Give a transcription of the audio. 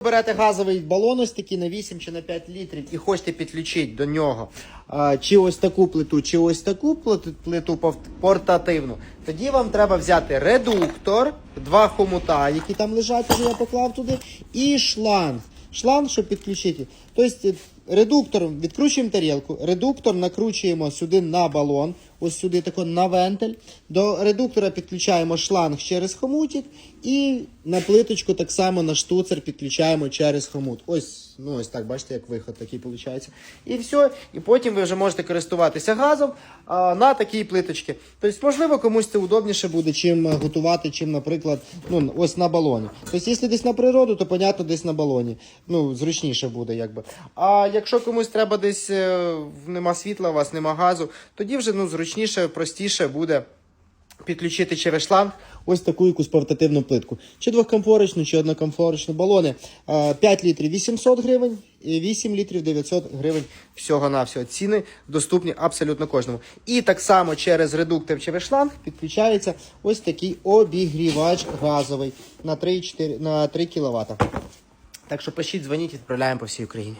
Берете газовий балон ось такий на 8 чи на 5 літрів і хочете підключити до нього а, чи ось таку плиту, чи ось таку плиту, портативну, тоді вам треба взяти редуктор, два хомута, які там лежать, вже я поклав туди, і шланг. Шланг, щоб підключити. Тобто редуктор відкручуємо тарілку, редуктор накручуємо сюди на балон, ось сюди тако на вентиль. До редуктора підключаємо шланг через хомутик і на плиточку так само на штуцер підключаємо через хомут. Ось, ну ось так, бачите, як виход такий виходить. І все. І потім ви вже можете користуватися газом а, на такій плиточці. Тобто, можливо, комусь це удобніше буде, чим готувати, чим, наприклад, ну, ось на балоні. Тобто, якщо десь на природу, то понятно, десь на балоні. Ну, зручніше буде, якби. А якщо комусь треба десь е, нема світла, у вас нема газу, тоді вже ну, зручніше, простіше буде підключити через шланг ось таку якусь портативну плитку. Чи двохкомфорочну, чи однокомфорочну балони. Е, 5 літрів 800 гривень, 8 літрів 900 гривень всього-навсього. Ціни доступні абсолютно кожному. І так само через редуктор через шланг підключається ось такий обігрівач газовий на 3, 4, на 3 кВт. Так що пишіть, дзвоніть, відправляємо по всій Україні.